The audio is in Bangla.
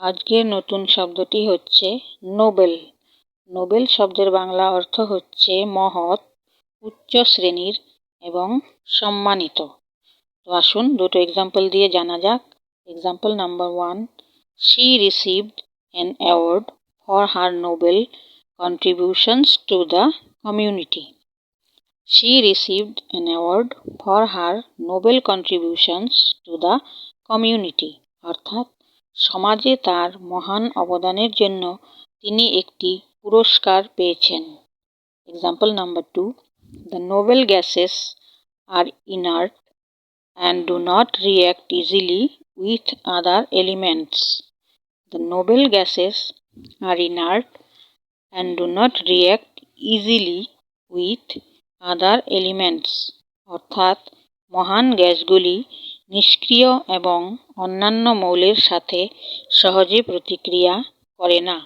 আজকের নতুন শব্দটি হচ্ছে নোবেল। নোবেল শব্দের বাংলা অর্থ হচ্ছে মহৎ, উচ্চ শ্রেণির এবং সম্মানিত। তো আসুন দুটো এক্সাম্পল দিয়ে জানা যাক। Example number one she received an award for her noble contributions to the community she received an award for her noble contributions to the community অর্থাৎ সমাজে তার মহান অবদানের জন্য তিনি একটি পুরস্কার পেয়েছেন। Example number two the noble gases are inert and do not react easily with other elements the noble gases are inert and do not react easily with other elements অর্থাৎ মহান গ্যাসগুলি নিষ্ক্রিয় এবং অন্যান্য মৌলের সাথে সহজে প্রতিক্রিয়া করে না।